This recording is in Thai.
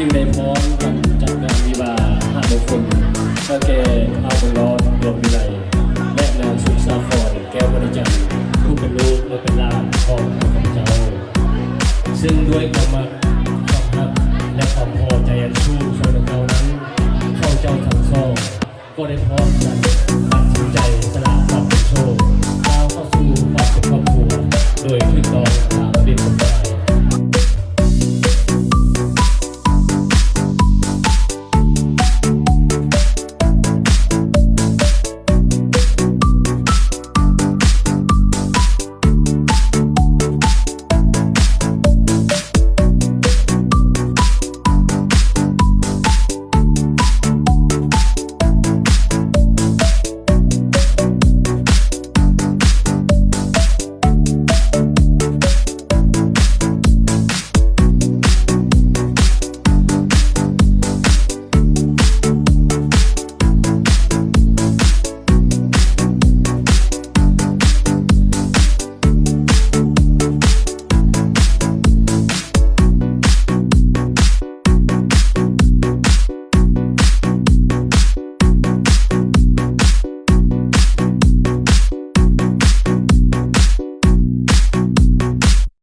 จึงได้พร้อมกันจัดงานวิวาห้าโมงคนสแกเอาบุร้อนดวงวิไลและแรงสุขสาครแก้วบริจัคผู้เป็นลูกและเป็นลานของของเจ้า ซึ่งด้วยความความรักและความพอใจอันสู้โนเจ้านั้นเข้าเจ้าทั้งสองก็ได้พร้อมกัน